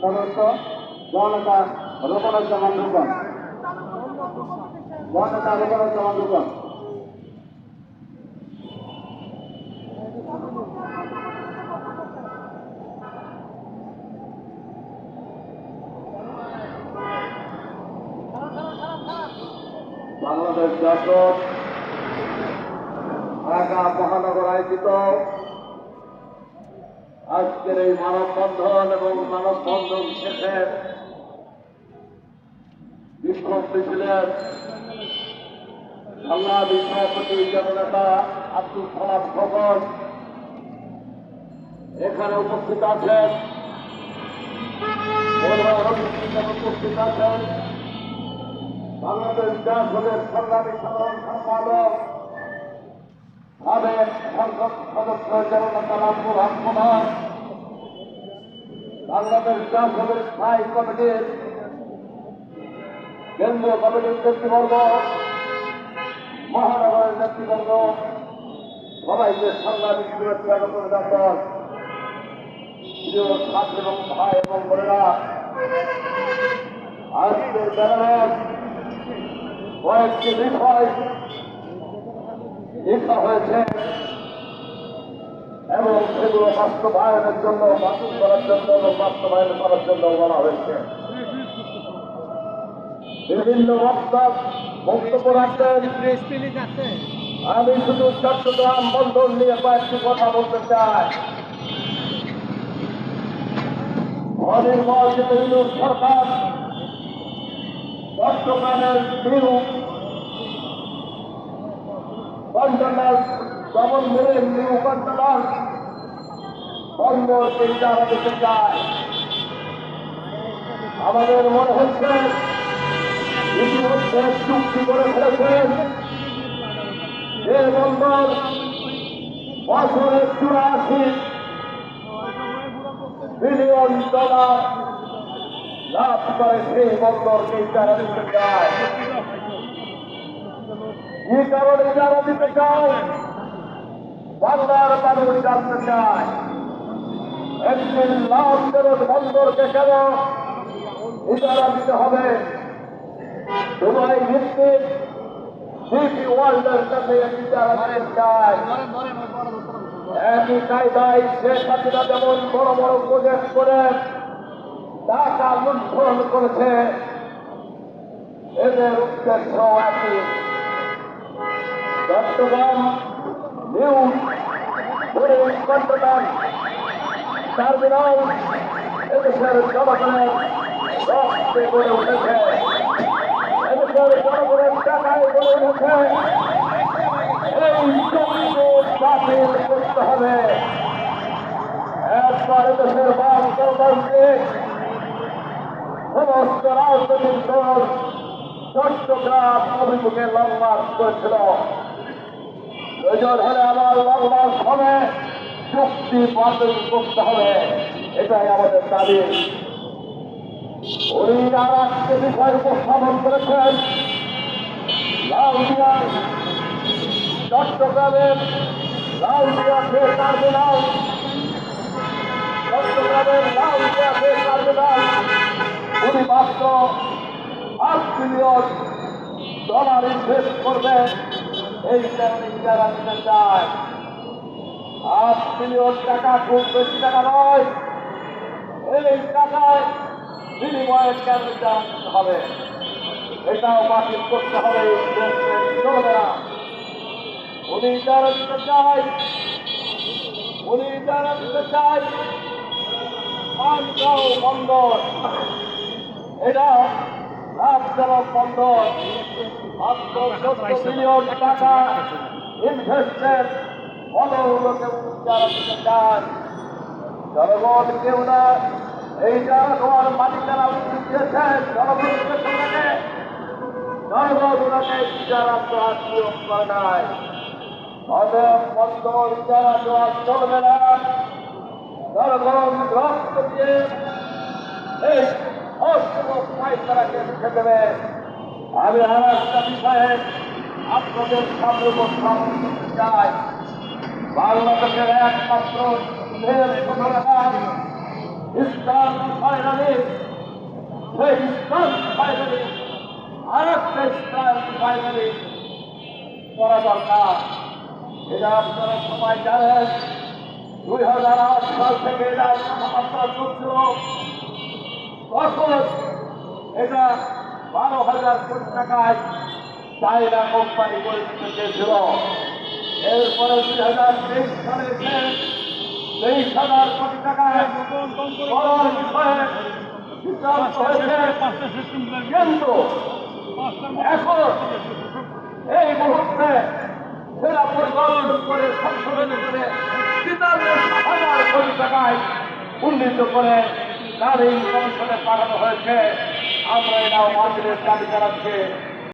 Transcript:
সদস্য জনতা রোকনুজ্জামান রুকন জনতা রোকনুজ্জামান রুকন বাংলাদেশ জাসদ ঢাকা মহানগর আয়োজিত আজকের এই মানববন্ধন এবং মানববন্ধন শেষে বিক্ষোভ মিছিলের আল্লাহ সভাপতি জননেতা আব্দুল সালাম খবর এখানে উপস্থিত আছেন উপস্থিত আছেন বাংলাদেশ জাসদের সংগ্রামী সাধারণ সম্পাদক সাবেক সংসদ সদস্য জননেতা রামপুর হাসমোহন বাংলাদেশ জাসদের স্থায়ী কমিটির কেন্দ্রীয় কমিটির নেতৃবর্গ, মহানগরের নেতৃবর্গ, সবাইকে সংগ্রামী শুভেচ্ছা অভিনন্দন প্রিয় ছাত্র এবং ভাই এবং বোনেরা। আজকের কয়েকটি বিষয় লেখা হয়েছে এবং সেগুলো বাস্তবায়নের জন্য, বাতিল করার জন্য এবং বাস্তবায়ন করার জন্য বলা হয়েছে। বিভিন্ন বক্তা বক্তব্য রাখতেন আমি শুধু চট্টগ্রাম বন্দর নিয়ে কয়েকটি কথা বলতে চাই। তৃণমূল সরকার চট্টগ্রামের new container double million new container বন্দর ইজারা দিতে চায় আমাদের মনে হচ্ছে ইতিমধ্যে চুক্তি করে ফেলেছেন যে বন্দর বছরে চুরাশি বিলিয়ন ডলার লাভ করে সেই বন্দরকে দিতে চায় কি কারণে ইজারা দিতে চায় বাংলার মানুষ জানতে চায় একদিন লাভ ফেরত বন্দরকে কেন ইজারা দিতে হবে দুবাই ভিত্তিক ডিপি ওয়ার্ল্ডের কাছে ইজারা দিতে চায় একই কায়দায় শেখ হাসিনা যেমন বড় বড় প্রজেক্ট করে টাকা লুণ্ঠন করেছে এদের উদ্দেশ্য চট্টগ্রাম নিউ কন্ট্রোলার টার্মিনাল এদেশের জনগণের রক্তে গড়ে উঠেছে। এদেশের জনগণের টাকায় গড়ে উঠেছে। এই চুক্তি বাতিল করতে হবে। একবার দেশের বাংলাদেশকে সমস্ত রাজনৈতিক দল চট্টগ্রাম অভিমুখে লং মার্চ করেছিল। প্রয়োজন হলে আমার লং মার্চ হবে চুক্তি বাতিল করতে হবে। এটাই আমাদের দাবি। উনি আর একটা বিষয় উপস্থাপন করেছেন লাউডিয়া চট্টগ্রামের লাউডিয়া ফের টার্মিনাল চট্টগ্রামের লাউডিয়া ফের টার্মিনাল উনি মাত্র আট বিলিয়ন ডলার ইনভেস্ট করবেন। এই কারণে ইজারা দিতে চায় আট টাকা, খুব বেশি টাকা নয়। এই টাকায় বিনিময়ে কেন ইজারা হবে? এটাও বাতিল করতে হবে না উনি ইজারা দিতে চায় উনি ইজারা দিতে বন্দর। এটা লাভজনক বন্দর। মিলিয়ন টাকা ইনভেস্টেড বন্দরগুলোকে ইজারা দিতে চান জনগণ কেউ না, এই তোমার মালিকানা উচিত দিয়েছেন জনগণকে সঙ্গে জনগণ ওনাকে ইজারা দেওয়ার নিয়োগ করে নাই। অতএব বন্দর ইজারা দেওয়া চলবে না। জনগণ রক্ত দিয়ে এই ফাইসলাকে লিখে দেবে। আমি আর একটা বিষয়ে আপনাদের সামনে উপস্থাপন করতে চাই। বাংলাদেশের একমাত্র ইসলাম ফাইনালি সেই ইসলাম ফাইনালি আর একটা ইসলাম ফাইনালি করা দরকার। এটা আপনারা সবাই জানেন, দুই হাজার আট সাল থেকে এটা কথাবার্তা এটা বারো হাজার কোটি টাকায় চায়না কোম্পানি করে দিতে চেয়েছিল এরপরে দুই হাজার তেইশ সালে তেইশ হাজার কোটি টাকায় কিন্তু এখন এই মুহূর্তে সেরা পরিকল্পনা করে সংশোধন করে হাজার কোটি টাকায় উন্নীত করে তার এই কমিশনে পাঠানো হয়েছে। আমরা এটা মার্কেটের দাবি জানাচ্ছি